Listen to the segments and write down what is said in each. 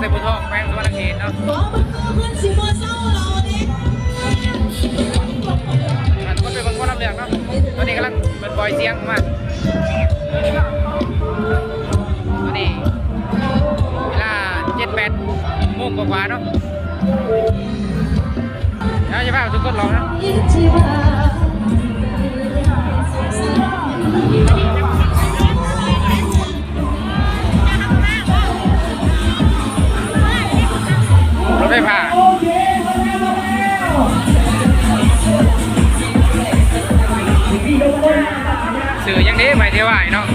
ใส่บุทองแป้งสวรรณเขตเนาะบอกมันคือเพื่อนสิบ่เศร้าเราเนี่ยอะทุกคนไปเบังคนรับเรื่องเนาะตอนนี้กำลังเป็นบอยเสียงมาตอนนี้เวลาเจ็ดแปดโมงกว่าเนาะแล้วจะพาทุกคนลองนะ ไฟฟ้าสื่อยังนี้ไปเที่ยวไหวเนาะ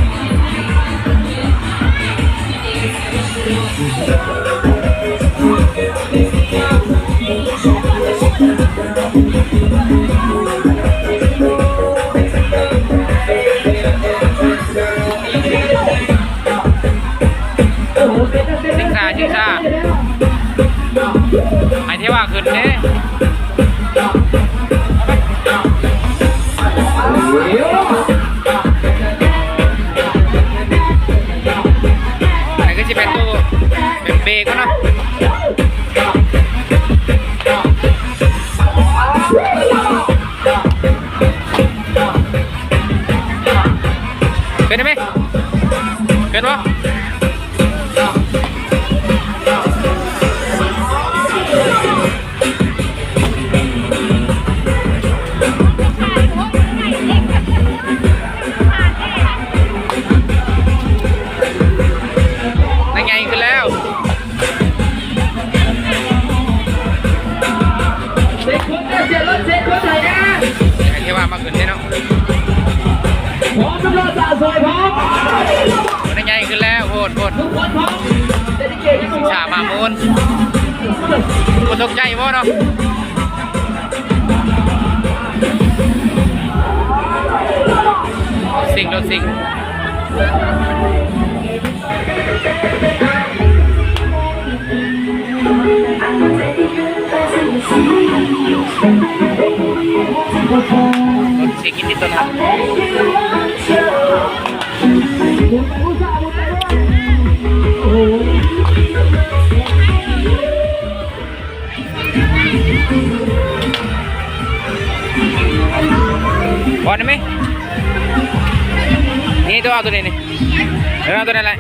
เกินวะนั่นไงขึ้นแล้วเกคนรถเสียคนไหนนะไอ้ที่ว่ามาขึ้นได้เนาะพร้อมตำรวจสาสวยพร้อม นโพดโพดทุกคนพร้อนชามามูลกูตกใจบ่เนาะสิงรถสิ่งรถสิงอินดิตนาบ ได้ไหมนี่ตัวเอาตัวนี้นี่เออเอาตัวนั้นแหละ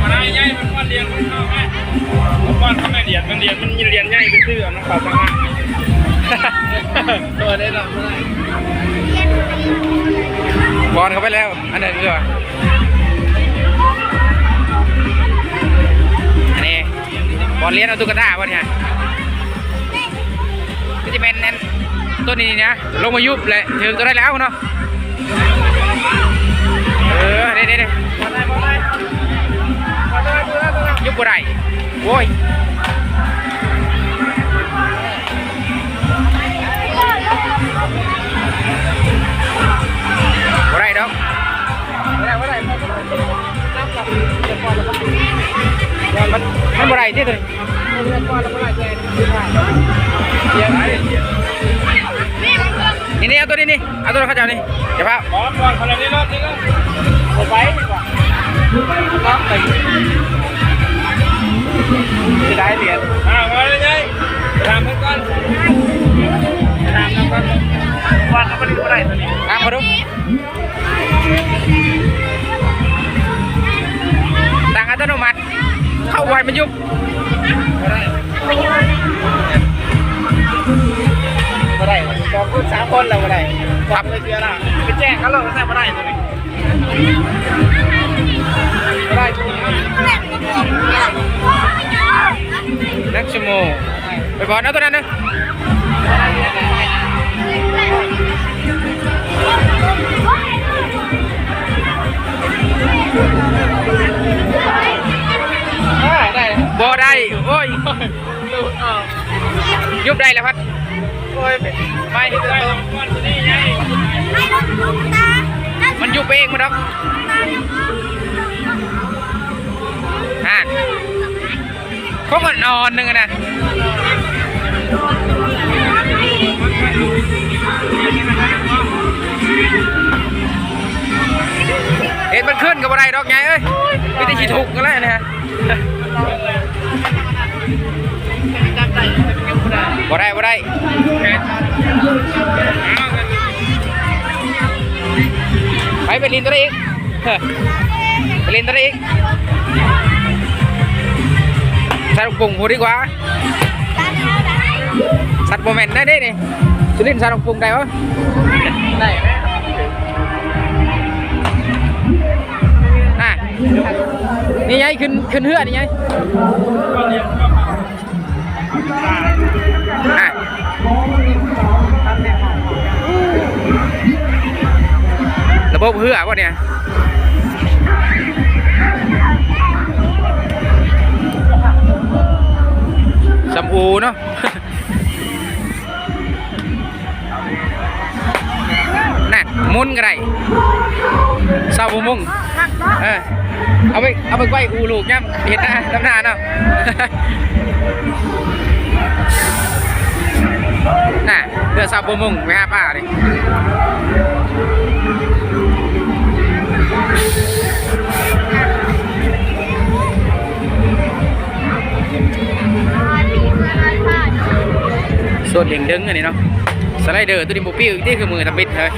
มันง่ายมันก้อนเรียนมันเข้าไหมก้อนเขาไม่เรียนมันเรียนมันมีเรียนง่ายไปซื้อเอาน้องเขาไปง่ายตัวได้หรอไม่ได้บอลเข้าไปแล้ว อันนั้นคือว่า บอลเลี้ยนเอาตุ๊กตาบอลเนี่ยก็จะเป็นนั่นตัวนี้นะลงมายุบเลยถึงตัวได้แล้วเนาะเออเด้เด้เด้บอลได้บอลได้บอลได้บอลได้บอลได้ยุบบ่ได้โว้ยบ่ได้ดอกไม่ได้ไม่ได้ มันมันบ่ได้ที่ตัวเรียนไหนนี่นี่เอาตัวนี้นี่เอาตัวเขาเจ้านี่เดี๋ยวพาบอลบอลคนละนี้รอบนี้รอบเอาไปดีกว่าน้องตึงจะได้เหรียญอ่ามาเลยไงทำเพื่อนก่อนทำน้ำก่อนวางเขาไปดีกว่าได้ตัวนี้ตามมาดู มันยุบไม่ได้ไม่ได้สองคนสามคนแล้วไม่ได้ทำเลยเสียละไปแจ้งเขาเลยแต่ไม่ได้ตัวนี้ไม่ได้ตัวนี้นักชั่วโมงไปบอลเอาตัวนั้นนะ บ่ได้ โอ้ยยุบได้แล้วพัดโอ้ยไม่ได้ก้อนตัวนี้ไงมันยุบเองมันดอกอ่านเขาก็นอนหนึ่งอะนะเห็นมันขึ้นกับอะไรดอกไงเอ้ยไม่ได้ขี้ถูกกันแล้วนะฮะ บ่ได้บ่ได้ไปไปลินตัวอีกเฮ้ยไปลินตัวอีกใส่ลูกปุ่งพูดีกว่าสัตว์โมเมนต์ได้ดินี่สุรินทร์ใส่ลูกปุ่งได้ปะได้น่ะนี่ไงขึ้นขึ้นเฮือนี่ไง บบเฮือวะเนี่ยสมอูเนาะนั่นมุนก็ได้เศร้าบ่มุ่งเออเอาไปเอาไปไว้อูลูกย่ำเห็นหน้าลำหน้าเนาะน่ะเรือเศร้าบ่มุ่งไปหาป้าดิ ส่วนเด้งดึงอันนี้เนาะสไลเดอร์ตัวนี้บุปิ้วอีกที่คือมือทำบิดเลย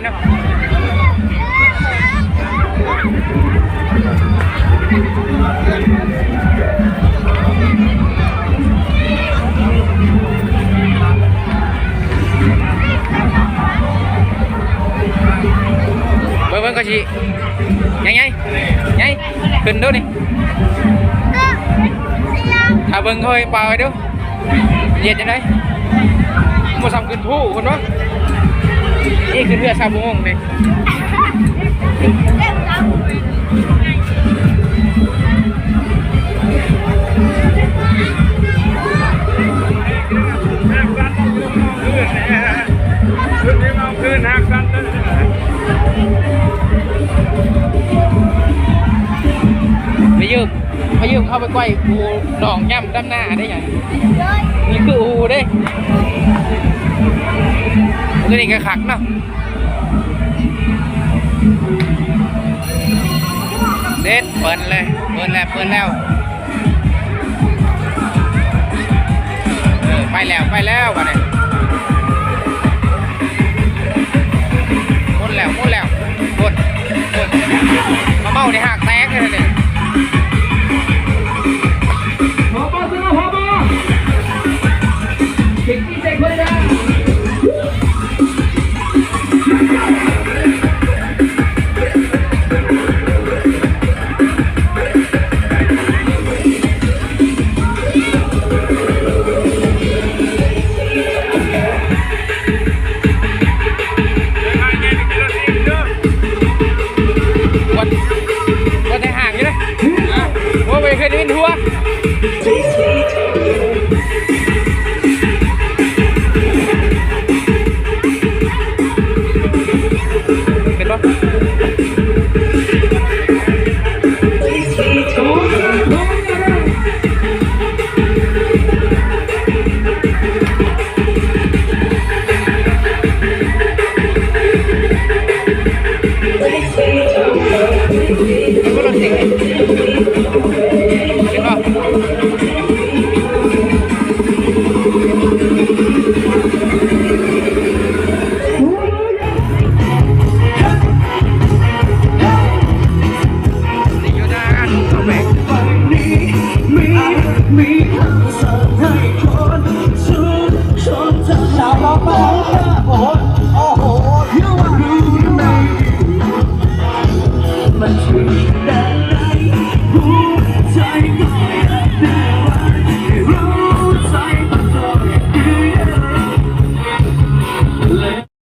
นเล็กหน่อยไล่เนาะเบิ่งเบิ่งก็ชียังไงไงขึ้ นดูนี่ถ้าเบิ่งค่อยเปล่าไปดูเหยียดยังไงมาซ้ำขึ้นผู้คนวะนี่คือเรือชาวประมงเลยไปยืมไปยืมเข้าไปไกวอูดองย่ำด้านหน้าได้ยังนี่คืออูเด้ ตัวนี้ก็ขักเนาะเด็ดเปิดเลย เปิดแล้ว เปิดแล้วเออไปแล้ว ไปแล้ววะเนี่ยหมดแล้วหมดแล้วหมดหมดมาเมาในหากแตกเลยเนี่ย